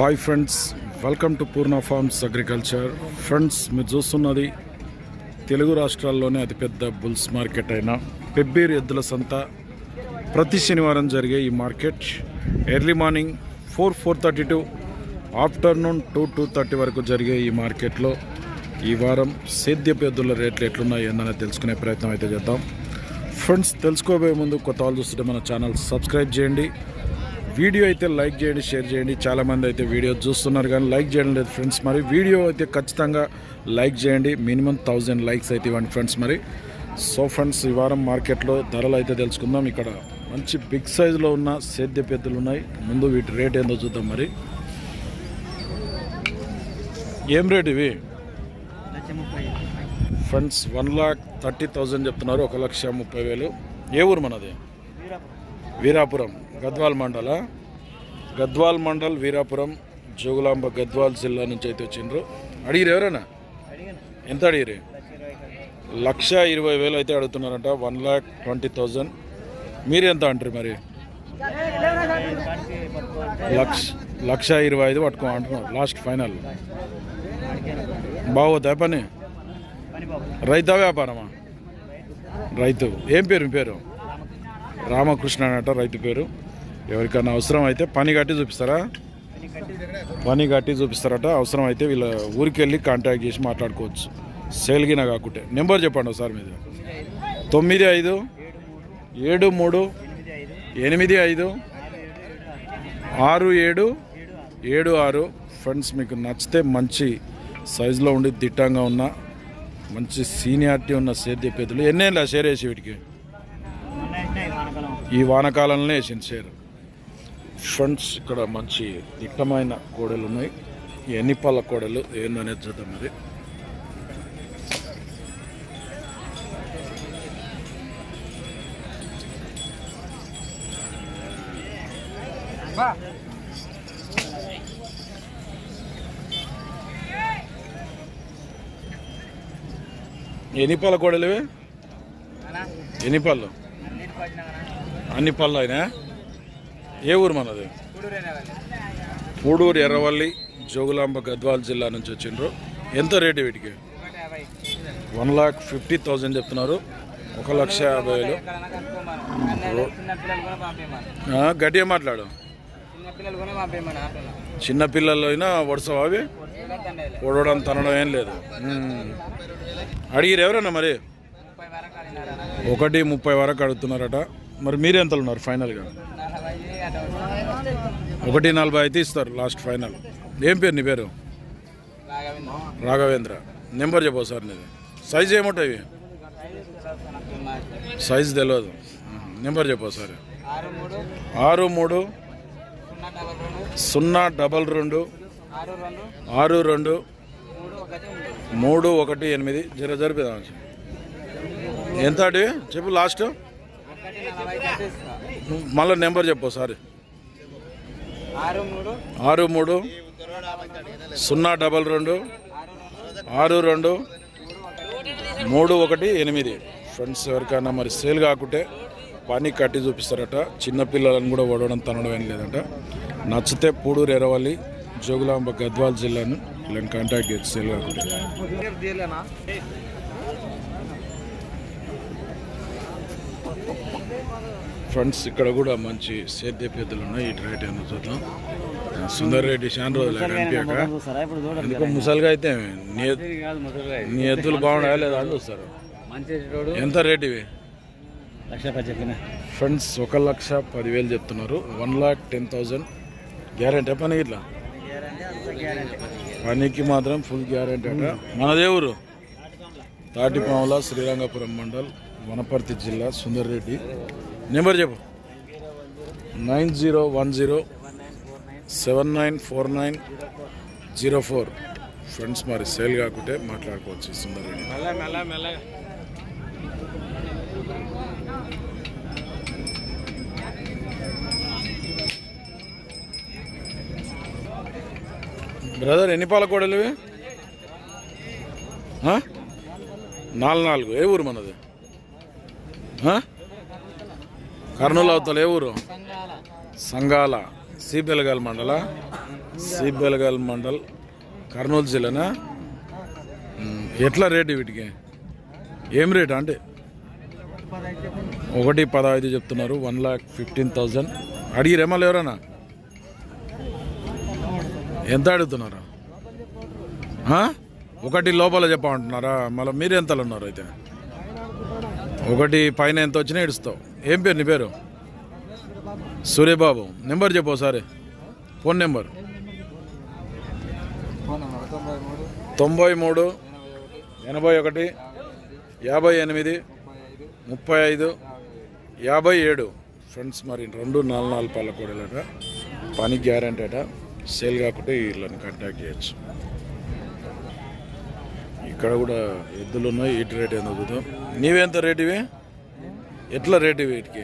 Hi friends welcome to Purna farms agriculture. Friends మీరు చూస్తున్నది తెలుగు రాష్ట్రాల్లోనే అతిపెద్ద బుల్స్ మార్కెట్ అయిన. పెబ్బేరు ఎద్దుల సంత ప్రతి శనివారం జరిగే ఈ market. Early morning four four thirty to afternoon two two thirty వరకు జరిగే ఈ మార్కెట్లో ఈ వారం సేద్యపు ఎద్దుల రేట్లు ఎట్లున్నాయి ఏందని తెలుసుకునే ప్రయత్నం అయితే చేద్దాం. ఫ్రెండ్స్ తెలుసుకోబోయే ముందు కొత్త వాళ్ళు చూస్తుంటే మన ఛానల్ సబ్స్క్రైబ్ చేయండి. వీడియో అయితే లైక్ చేయండి షేర్ చేయండి. చాలామంది అయితే వీడియో చూస్తున్నారు కానీ లైక్ చేయడం లేదు ఫ్రెండ్స్. మరి వీడియో అయితే ఖచ్చితంగా లైక్ చేయండి. మినిమం థౌజండ్ లైక్స్ అయితే ఇవ్వండి ఫ్రెండ్స్. మరి సో ఫ్రెండ్స్ ఈ వారం మార్కెట్లో ధరలు అయితే తెలుసుకుందాం. ఇక్కడ మంచి బిగ్ సైజులో ఉన్న సేద్య పెద్దలు ఉన్నాయి. ముందు వీటి రేట్ ఏందో చూద్దాం మరి. ఏం రేట్ ఇవి? Friends one lakh thirty thousand చెప్తున్నారు. ఒక లక్ష ముప్పై వేలు. ఏ ఊరు మనది? వీరాపురం గద్వాల్ మండల. గద్వాల్ మండల్ వీరాపురం జోగులాంబ గద్వాల్ జిల్లా నుంచి అయితే వచ్చిండ్రు. అడిగిరు ఎవరైనా ఎంత అడిగిరు లక్ష ఇరవై వేలు అయితే అడుగుతున్నారంట వన్ ల్యాక్ ట్వంటీ థౌజండ్. మీరు ఎంత అంటారు మరి? లక్ష లక్ష ఇరవై ఐదు పట్టుకో అంటున్నారు లాస్ట్ ఫైనల్. అడిగాను బాగోద్దా పని? రైతా వ్యాపారమా? రైతు. ఏం పేరు మీ పేరు? రామకృష్ణ అనట రైతు పేరు. ఎవరికైనా అవసరం అయితే పని కట్టి చూపిస్తారా? పని కట్టి చూపిస్తారట. అవసరం అయితే వీళ్ళ ఊరికి వెళ్ళి కాంటాక్ట్ చేసి మాట్లాడుకోవచ్చు. సేల్గిన కాకుంటే. నెంబర్ చెప్పండి ఒకసారి మీద. తొమ్మిది ఐదు ఏడు మూడు ఎనిమిది ఐదు ఆరు ఏడు ఏడు ఆరు. ఫ్రెండ్స్ మీకు నచ్చితే మంచి సైజులో ఉండి దిట్టంగా ఉన్న మంచి సీనియారిటీ ఉన్న సేద్య పేదలు ఎన్నేళ్ళ షేర్ వేసి వీటికి? ఈ వానకాలంలోనే షేర్ ఫ్రెండ్స్ ఇక్కడ మంచి దిట్టమైన కోడలు ఉన్నాయి. ఎన్ని పళ్ళ కోడలు ఏందనేది చూద్దాం మరి. ఎన్ని పళ్ళ కోడలు ఎన్ని పళ్ళు అన్ని పళ్ళు అయినా? ఏ ఊరు మనది? పూడూరు ఎర్రవల్లి జోగులాంబ గద్వాల్ జిల్లా నుంచి వచ్చిండ్రు. ఎంత రేటు వీటికి? వన్ లాక్ ఫిఫ్టీ థౌజండ్ చెప్తున్నారు. ఒక లక్ష యాభై వేలు. గట్టిగా మాట్లాడు. చిన్నపిల్లలు అయినా వరుసవా అవి? ఓడవడం తనడం ఏం లేదు. అడిగిరు ఎవరన్నా మరి? ఒకటి ముప్పై వరకు అడుగుతున్నారట. మరి మీరు ఎంత ఉన్నారు ఫైనల్గా? ఒకటి నలభై అయితే ఇస్తారు లాస్ట్ ఫైనల్. ఏం పేరు నీ పేరు? రాఘవేంద్ర. నెంబర్ చెప్పవు సార్ నీది. సైజ్ ఏముంటాయి సైజ్ తెలియదు నెంబర్ చెప్పవు సార్ ఆరు మూడు సున్నా డబల్ రెండు ఆరు రెండు మూడు ఒకటి ఎనిమిది. జర జరిపిదా ఎంత చెప్పు లాస్ట్ ఒకటి నలభై కట్టి ఇస్తా మళ్ళీ నెంబర్ చెప్పు సార్ ఆరు మూడు. సున్నా డబల్ రెండు ఆరు రెండు మూడు ఒకటి ఎనిమిది. ఫ్రెండ్స్ ఎవరికైనా మరి సేల్ కాకుంటే పని కట్టి చూపిస్తారట. చిన్న పిల్లలను కూడా ఓడవడం తనడం ఏం లేదంట. నచ్చితే పూడూరు ఎరవల్లి జోగులాంబ గద్వాల్ జిల్లాను వీళ్ళని కాంటాక్ట్ చేసి సేల్ కాకుంటే. ఫ్రెండ్స్ ఇక్కడ కూడా మంచి సేద్య పెద్దలు ఉన్నాయి. ఇటు రేట్ ఏమో చూద్దాం. సుందర్ రెడ్డి శాన్ రోజులు ఎందుకో ముసలిగా అయితే నీ ఎద్దులు బాగున్నాయా లేదా అని చూస్తారు. ఎంత రేట్ ఇవి? ఫ్రెండ్స్ ఒక లక్ష పదివేలు చెప్తున్నారు. One lakh ten thousand. Guarantee పని ఇట్లా? పనికి మాత్రం ఫుల్ గ్యారంటీ అట. మనదే ఊరు? తాటిపాముల శ్రీరంగపురం మండల్. వనపర్తి జిల్లా సుందర్ రెడ్డి నెంబర్ చెప్పు. Nine zero one zero seven nine four nine zero four. Friends మరి సేల్ కాకుంటే మాట్లాడుకోవచ్చు సుందర్ రెడ్డి మెల్ల మెల్ల మెల్లగా బ్రదర్ ఎన్ని పాల కోడలు? నాలుగు నాలుగు. ఏ ఊరు మనది? కర్నూలు అవతల ఏ ఊరు? సంఘాల సంగాల. సిబెలగల్ మండల? సిబెలగాల్ మండల్ కర్నూలు జిల్లానా? ఎట్లా రేటు వీటికి? ఏం రేట్ అంటే? ఒకటి పదహైదు చెప్తున్నారు వన్ ల్యాక్ ఫిఫ్టీన్ థౌజండ్. అడిగిరేమో ఎవరన్నా? ఎంత అడుగుతున్నారు? ఒకటి లోపల చెప్పమంటున్నారా? మళ్ళీ మీరు ఎంతలో ఉన్నారు అయితే? ఒకటి పైన ఎంత వచ్చినా ఏడుస్తావు. ఏం పేరు నీ పేరు? సూర్యబాబు. నెంబర్ చెప్పు ఒకసారి. Phone number. తొంభై మూడు ఎనభై ఒకటి యాభై ఎనిమిది ముప్పై ఐదు యాభై ఏడు. ఫ్రెండ్స్ మరి రెండు నాలుగు నాలుగు పళ్ళ కూడలట పని గ్యారంటీ అట. సేల్ కాకుండా వీళ్ళని కాంటాక్ట్ చేయొచ్చు. ఇక్కడ కూడా ఎద్దులు ఉన్నాయి ఇటు రేట్ ఏందో చూద్దాం. నీవెంత రేట్ ఇవి? ఎట్లా రేటు ఇవి వీటికి?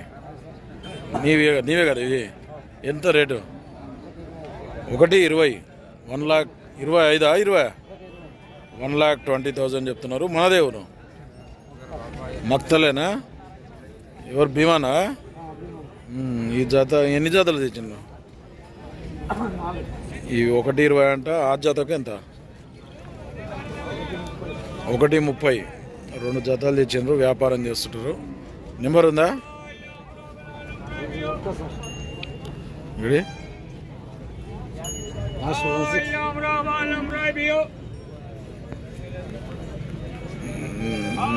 నీవే నీవే కదా ఇవి? ఎంత రేటు? ఒకటి ఇరవై. వన్ లాక్ ఇరవై ఐదా? ఇరవై. వన్ లాక్ ట్వంటీ థౌజండ్ చెప్తున్నారు. మనదేవును మక్తలేనా? ఎవరు భీమానా? ఈ జాత ఎన్ని జాతలు తెచ్చిండు ఈ ఒకటి ఇరవై అంట ఆ జాతకు ఎంత? ఒకటి ముప్పై. రెండు జతలు తెచ్చిండ్రు వ్యాపారం చేస్తుంటారు నెంబర్ ఉందా?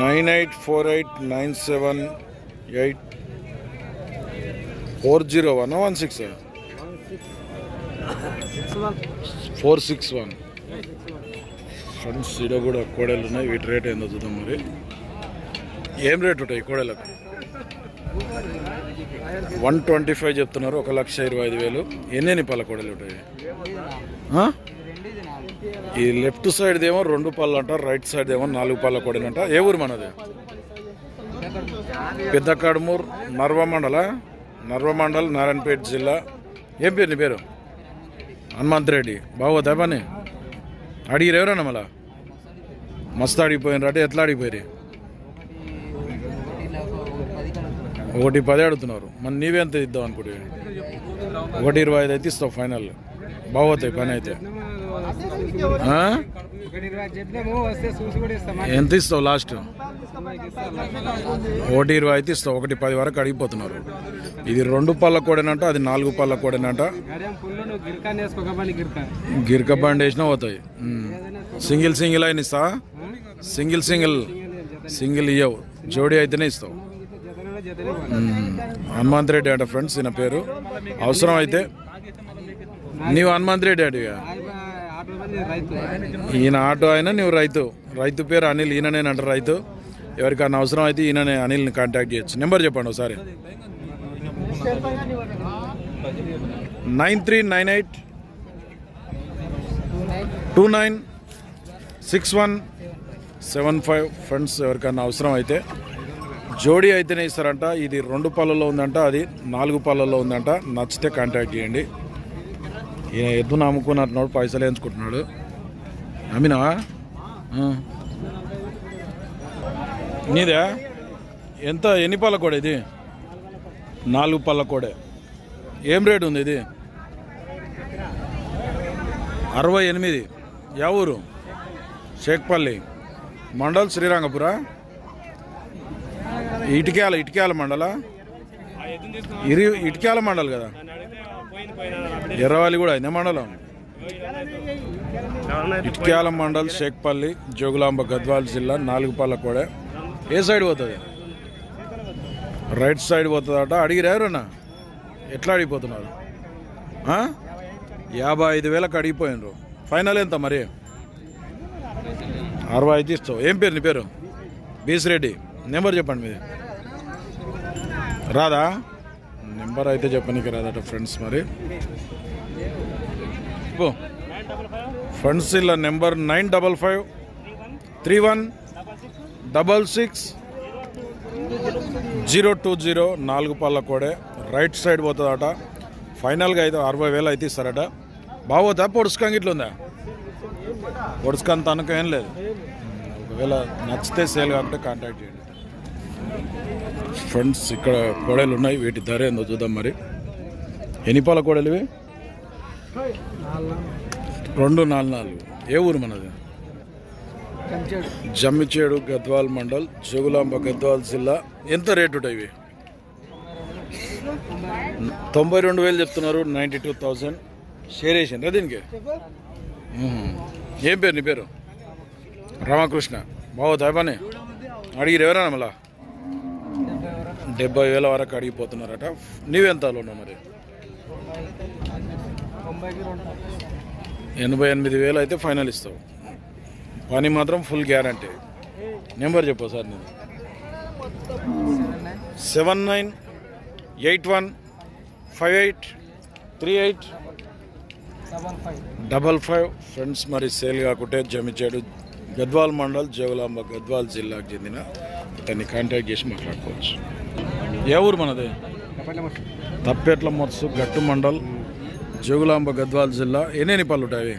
Nine eight four eight nine seven eight four zero one one six. Four six one. Friends ఈడ కూడా కోడలు ఉన్నాయి. వీటి రేట్ ఏందో చూద్దాం మరి. ఏం రేట్ ఉంటాయి కోడలకు వన్ ట్వంటీ ఫైవ్ చెప్తున్నారు. ఒక లక్ష ఇరవై ఐదు వేలు. ఎన్ని ఎన్ని పళ్ళ కోడలు ఉంటాయి? ఈ లెఫ్ట్ సైడ్ ఏమో రెండు పళ్ళు అంటారు రైట్ సైడ్ ఏమో నాలుగు పళ్ళ కోడలు అంట. ఏ ఊరు మనది? పెద్ద నర్వ మండల నర్వ మండల్ నారాయణపేట జిల్లా. ఏం పేరు నీ పేరు? హనుమంత్ రెడ్డి. బాగోదా పని? అడిగిరు ఎవరన్నా మళ్ళా? మస్తు అడిగిపోయినారు అంటే ఎట్లా అడిగిపోయారు ఒకటి పది అడుగుతున్నారు మరి నీవెంత ఇద్దాం అనుకుంటే? ఒకటి ఇరవై ఐదు అయితే ఇస్తావు ఫైనల్. బాగోతాయి పని అయితే. ఎంత ఇస్తావు లాస్ట్? ఒకటి ఇరవై అయితే ఇస్తావు ఒకటి పది వరకు అడిగిపోతున్నారు. ఇది రెండు పళ్ళ కోడేనంట అది నాలుగు పళ్ళ కోడేనంట గడియం గిరిక బండి వేసినా పోతాయి. సింగిల్ సింగిల్ అయిన ఇస్తా? Single single. సింగిల్ ఇయ్యవు. జోడీ అయితేనే ఇస్తావు. హనుమంత్ రెడ్డి అంట ఫ్రెండ్స్ ఈయన పేరు. అవసరం అయితే. నీవు హనుమంత్ రెడ్డి అడిగా ఈయన ఆటో అయినా నువ్వు రైతు. రైతు పేరు అనిల్ ఈయననేనంట రైతు. ఎవరికైనా అవసరం అయితే ఈయననే అనిల్ని కాంటాక్ట్ చేయొచ్చు. నెంబర్ చెప్పండి ఒకసారి. Nine three nine eight two nine six one seven five friends ఎవరికైనా అవసరం అయితే జోడీ అయితేనే ఇస్తారంట. ఇది రెండు పళ్ళల్లో ఉందంట అది నాలుగు పళ్ళల్లో ఉందంట. నచ్చితే కాంటాక్ట్ చేయండి. ఈయన ఎద్దు నమ్ముకున్నట్టున్నాడు పైసలు వేయించుకుంటున్నాడు. నమ్మినా నీదే? ఎంత? ఎన్ని పళ్ళ కోడ ఇది? నాలుగు పళ్ళ కోడే ఏం రేట్ ఉంది ఇది? అరవై ఎనిమిది. యా ఊరు? షేక్పల్లి. మండల్ శ్రీరంగపుర? ఇటిక్యాల ఇటిక్యాల మండల? ఇరి ఇటిక్యాల మండల్ కదా? ఎర్రవాలి కూడా అయిందా మండలం? ఇట్క్యాల మండల్ షేక్పల్లి జోగులాంబ గద్వాల్ జిల్లా నాలుగుపాల కూడా ఏ సైడ్ పోతుంది? రైట్ సైడ్ పోతుందట. అడిగిరా ఎవరన్నా? ఎట్లా అడిగిపోతున్నారు? యాభై ఐదు వేలకు అడిగిపోయినరు. ఫైనల్ ఎంత మరి? అరవై ఐదు ఇస్తావు. ఏం పేరు నీ పేరు? బీస్ రెడ్డి నెంబర్ చెప్పండి మీది. రాదా? నెంబర్ అయితే చెప్పనీకి రాదట ఫ్రెండ్స్ మరి. ఫ్రెండ్స్ ఇలా number nine double five three one double six zero two zero నాలుగు పళ్ళ కోడే. రైట్ సైడ్ పోతుందట. ఫైనల్గా అయితే అరవై వేలు అయితే ఇస్తారట. బాగోతా పొడుచుకంగా ఇట్లా ఉందా? పొడుచుకంత తనక ఏం లేదు. ఒకవేళ నచ్చితే సేల్ కాకుంటే కాంటాక్ట్ చేయండి. ఫ్రెండ్స్ ఇక్కడ కోడలు ఉన్నాయి. వీటి ధర ఏందో చూద్దాం మరి. ఎన్ని పాల కోడలు ఇవి? రెండు నాలుగు నాలుగు. ఏ ఊరు మనది? జమ్మిచేడు గద్వాల్ మండల్ జోగులాంబ గద్వాల్ జిల్లా. ఎంత రేటు ఇవి? తొంభై రెండు వేలు చెప్తున్నారు నైంటీ టూ థౌజండ్ షేర్ వేసిండ్రా దీనికి? ఏం పేరు నీ పేరు? రామకృష్ణ. బాగుతాయి పని అడిగిరు ఎవరైనా మళ్ళా? డెబ్బై వేల వరకు అడిగిపోతున్నారట. నీవెంతలో ఉన్నావు మరి? ఎనభై ఎనిమిది వేలు అయితే ఫైనల్ ఇస్తావు. పని మాత్రం ఫుల్ గ్యారంటీ. నెంబర్ చెప్పు సార్ నేను. Seven nine eight one five eight three eight double five. Friends మరి సేల్ కాకుంటే జమిచాడు గద్వాల్ మండల్ జోగులాంబ గద్వాల్ జిల్లాకు చెందిన అతన్ని కాంటాక్ట్ చేసి మాట్లాడుకోవచ్చు. ఏ ఊరు మనది? తప్పేట్ల మొత్సు గట్టు మండల్ జోగులాంబ గద్వాల్ జిల్లా. ఎన్ని పళ్ళు ఉంటాయి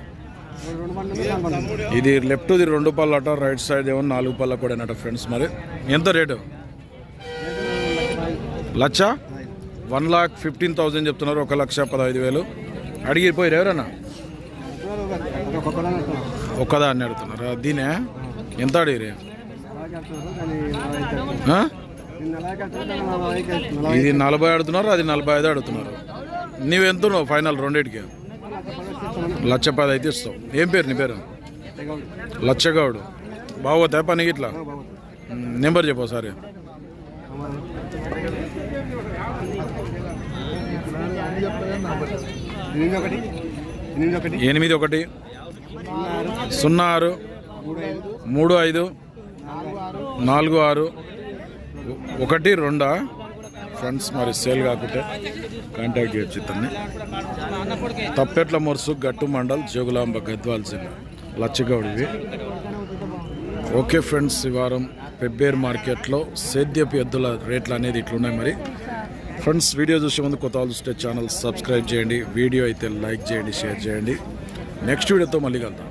ఇది లెఫ్ట్ ఇది రెండు పళ్ళు అట రైట్ సైడ్ ఏమో నాలుగు పళ్ళ కూడా అన్నట ఫ్రెండ్స్ మరి. ఎంత రేటు లక్ష? వన్ లాక్ ఫిఫ్టీన్ థౌజండ్ చెప్తున్నారు ఒక లక్ష పదహైదు వేలు. అడిగిపోయారు ఎవరన్నా? ఒక్కదాన్ని అడుగుతున్నారా. దీనే ఎంత అడిగిరే ఇది నలభై అడుగుతున్నారు అది నలభై ఐదు అడుగుతున్నారు. నీవెంత ఉన్నావు ఫైనల్ రెండింటికి? లచ్చపాద పది అయితే ఇస్తావు ఏం పేరు నీ పేరు? లచ్చగౌడు. బాగోతా పని ఇట్లా నెంబర్ చెప్పు సరే ఎనిమిది ఒకటి సున్నా ఆరు మూడు ఐదు నాలుగు ఆరు ఒకటి రెండా? ఫ్రెండ్స్ మరి సేల్ కాకుంటే. కాంటాక్ట్ చేయొచ్చు ఇతన్ని. తప్పెట్ల మొరుసు గట్టు మండల్ జోగులాంబ గద్వాల్ జిల్లా. లచ్చగౌడివి. ఓకే ఫ్రెండ్స్ ఈ వారం పెబ్బేర్ మార్కెట్లో సేద్యపు ఎద్దుల రేట్లు అనేది ఇట్లున్నాయి మరి. ఫ్రెండ్స్ వీడియో చూసే ముందు కొత్త వాళ్ళు చూస్తే ఛానల్ సబ్స్క్రైబ్ చేయండి. వీడియో అయితే లైక్ చేయండి షేర్ చేయండి. నెక్స్ట్ వీడియోతో మళ్ళీ కలుద్దాం.